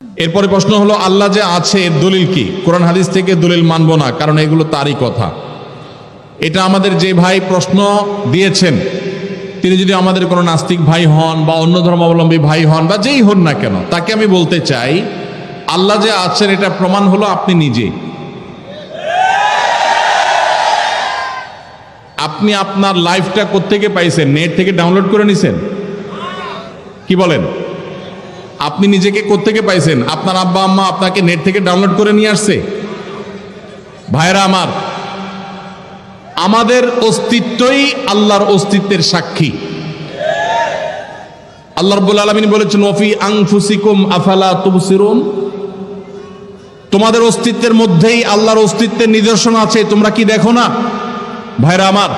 এরপরে প্রশ্ন হলো, আল্লাহ যে আছে, এর দলিল কি? কোরআন হাদিস থেকে দলিল মানবো না, কারণ এগুলো তারই কথা। এটা আমাদের যে ভাই প্রশ্ন দিয়েছেন, তিনি যদি আমাদের কোনো নাস্তিক ভাই হন বা অন্য ধর্মাবলম্বী ভাই হন বা যেই হন না কেন, তাকে আমি বলতে চাই, আল্লাহ যে আছেন, এটা প্রমাণ হলো আপনি নিজে। আপনি আপনার লাইফটা কোত্থেকে পাইছেন? নেট থেকে ডাউনলোড করে নিছেন? কি বলেন? আপনি নিজেকে কোত্থেকে পাইছেন? আপনার আব্বা, আম্মা আপনাকে নেট থেকে ডাউনলোড করে নিয়ে আসছে? ভাইরা আমার, আমাদের অস্তিত্বই আল্লাহর অস্তিত্বের সাক্ষী। আল্লাহ রব্বুল আলমিন বলেছেন ওফি আংফুসিকুম আফালা তুবসিরুন? তোমাদের অস্তিত্বের মধ্যেই আল্লাহর অস্তিত্বের নিদর্শন আছে, তোমরা কি দেখো না? ভাইরা আমার,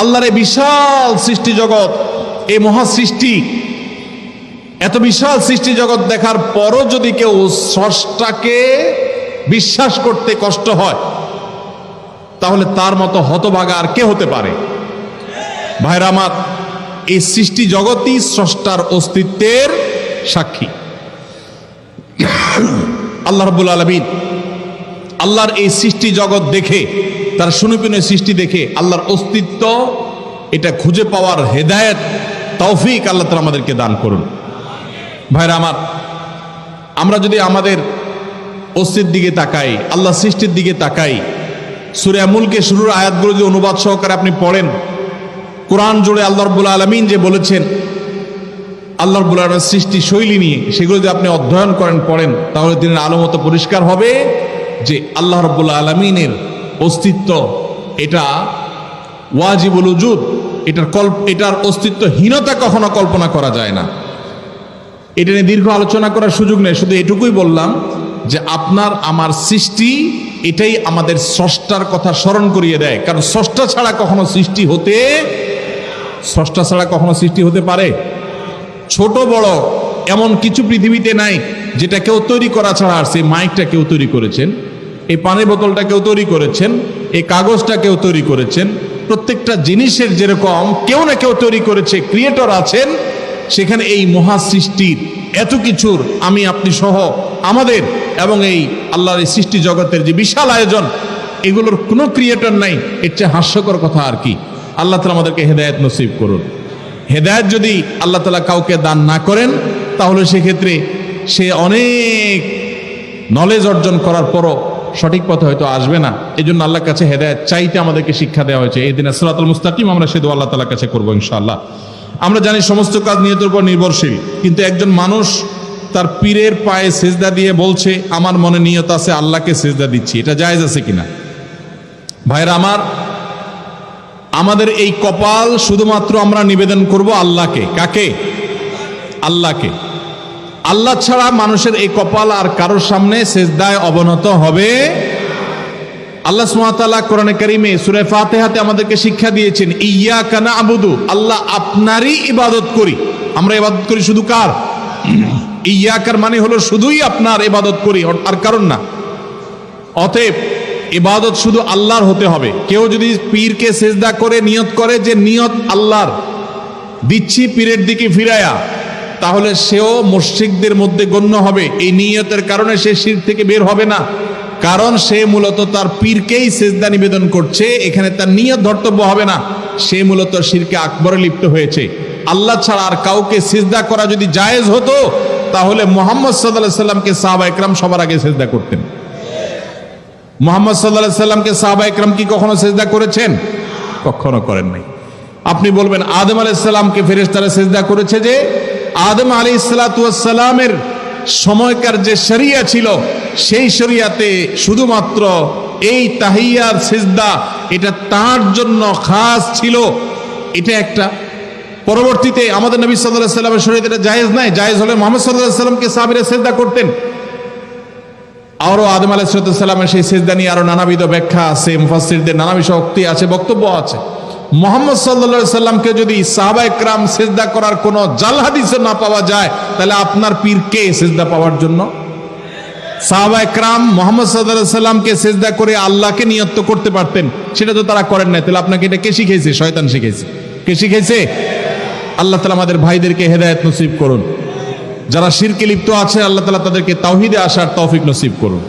আল্লাহর বিশাল সৃষ্টি জগৎ, এই মহা সৃষ্টি এত বিশাল সৃষ্টি জগৎ দেখার পরও যদি কেউ স্রষ্টাকে বিশ্বাস করতে কষ্ট হয়, তাহলে তার মতো হতভাগা আর কে হতে পারে? ভাইরা আমার, এই সৃষ্টি জগৎই স্রষ্টার অস্তিত্বের সাক্ষী। আল্লাহ রব্বুল আলমিন আল্লাহর এই সৃষ্টি জগৎ দেখে, তার সুনিপুণের সৃষ্টি দেখে আল্লাহর অস্তিত্ব, এটা খুঁজে পাওয়ার হেদায়েত, তৌফিক আল্লাহ তালা আমাদেরকে দান করুন। ভাইরা আমার, আমরা যদি আমাদের অস্তিত্বের দিকে তাকাই, আল্লাহ সৃষ্টির দিকে তাকাই, সুরে মুলকে শুরুর আয়াতগুলো যদি অনুবাদ সহকারে আপনি পড়েন, কোরআন জুড়ে আল্লাহ রব্বুল আলমিন যে বলেছেন, আল্লাহ রব্বুল আলমের সৃষ্টি শৈলী নিয়ে, সেগুলো যদি আপনি অধ্যয়ন করেন, পড়েন, তাহলে দিনের আলো মতো পরিষ্কার হবে যে আল্লাহ রব্বুল আলমিনের অস্তিত্ব এটা ওয়াজিবুল উজুদ এটার কল্প, এটার অস্তিত্বহীনতা কখনো কল্পনা করা যায় না। এটা নিয়ে দীর্ঘ আলোচনা করার সুযোগ নেই। শুধু এটুকুই বললাম যে আপনার, আমার সৃষ্টি এটাই আমাদের স্রষ্টার কথা স্মরণ করিয়ে দেয়। কারণ স্রষ্টা ছাড়া কখনো সৃষ্টি হতে, স্রষ্টা ছাড়া কখনো সৃষ্টি হতে পারে। ছোট, বড় এমন কিছু পৃথিবীতে নাই যেটা কেউ তৈরি করা ছাড়া আর সেই মাইকটা কেউ তৈরি করেছেন, এই পানির বোতলটা কেউ তৈরি করেছেন, এই কাগজটা কেউ তৈরি করেছেন, প্রত্যেকটা জিনিসের যেরকম কেউ না কেউ তৈরি করেছে, ক্রিয়েটর আছেন সেখানে এই মহা সৃষ্টির এত কিছুর আমি, আপনি সহ আমাদের এবং এই আল্লাহর এই সৃষ্টি জগতের যে বিশাল আয়োজন, এগুলোর কোনো ক্রিয়েটর নাই। এর চেয়ে হাস্যকর কথা আর কি। আল্লাহ তালা আমাদেরকে হেদায়ত নসিব করুন। হেদায়ত যদি আল্লাহ তালা কাউকে দান না করেন, তাহলে সেক্ষেত্রে সে অনেক নলেজ অর্জন করার পরও সঠিক পথে হয়তো আসবে না। এই জন্য আল্লাহর কাছে হেদায়ত চাইতে আমাদেরকে শিক্ষা দেওয়া হয়েছে। এই দিনে সরাতুল মুস্তাকিম আমরা সে দোয়া আল্লাহ তালার কাছে করব ইনশাআল্লাহ। আমরা জানি সমস্ত কাজ নিয়তের উপর নির্ভরশীল, কিন্তু একজন মানুষ তার পীরের পায়ে সেজদা দিয়ে বলছে, আমার মনে নিয়ত আছে, আল্লাহকে সেজদা দিচ্ছি। এটা জায়েজ আছে কিনা? ভাইরা আমার, আমাদের এই কপাল শুধুমাত্র আমরা নিবেদন করব আল্লাহকে। কাকে? আল্লাহকে। আল্লাহ ছাড়া মানুষের এই কপাল আর কারোর সামনে সেজদায় অবনত হবে আল্লাহ সুমাতাল্লাহ কোরআনে কারিমে সুরে ফাতেহাতে আমাদেরকে শিক্ষা দিয়েছেন ইয়া কানা আবুদু আল্লাহ আপনারই ইবাদত করি। আমরা ইবাদত করি শুধু কার? ইয়াকার মানে হলো শুধুই আপনার ইবাদত করি আর কারণ না। অতএব ইবাদত শুধু আল্লাহর হতে হবে। কেউ যদি পীরকে সেজদা করে, নিয়ত করে যে নিয়ত আল্লাহর, দিচ্ছি পীরের দিকে ফিরায়া, তাহলে সেও মুশরিকদের মধ্যে গণ্য হবে। এই নিয়তের কারণে সে শির থেকে বের হবে না। কারণ সে মূলত তার পীরকেই সেজদা নিবেদন করছে, এখানে তার নিয়ত ধর্তব্য হবে না। সে মূলত শিরকে আকবরে লিপ্ত হয়েছে। আল্লাহ ছাড়া আর কাউকে সেজদা করা যদি জায়েজ হতো, তাহলে মোহাম্মদ সাল্লাহ সাল্লামকে সাহাবা একরাম সবার আগে সেজদা করতেন। মোহাম্মদ সাল্লাহ সাল্লামকে সাহাবা একরাম কি কখনো সেজদা করেছেন? কখনো করেন নাই। আপনি বলবেন, আদম আলাইসাল্লামকে ফেরেস্তারা সেজদা করেছে যে, আদম আলী সালাতামের সময়কার যে শরিয়া ছিল সেই শরিয়াতে শুধুমাত্র এই তাহিয়ার সেজদা, এটা তার জন্য খাস ছিল। এটা একটা। পরবর্তীতে আমাদের নবী সাল্লাহ সাল্লামের শরীর এটা জায়েজ নাই। জায়েজ হলে মোহাম্মদ সাল্লাহ সাল্লামকে সাহাবিরা সেজদা করতেন। আরও আদম আলাইসালামের সেই সেজদা নিয়ে আরও নানাবিধ ব্যাখ্যা আছে মুফাসিরদের নানাবিধ শক্তি আছে, বক্তব্য আছে। মোহাম্মদ সাল্লা সাল্লামকে যদি সাহাবা একরাম সেজদা করার কোনো জাল হাদিসে না পাওয়া যায়, তাহলে আপনার পীর কে সেজদা পাওয়ার জন্য? সাহাবা মোহাম্মদ সেজদা করে আল্লাহকে নিয়ত করতে পারতেন, সেটা তো তারা করেন তাহলে আপনাকে এটা শয়তান শিখেছে আমাদের ভাইদেরকে করুন। যারা শিরকে লিপ্ত আছে, আল্লাহ তাদেরকে তাওহিদে আসার তৌফিক নসিব করুন।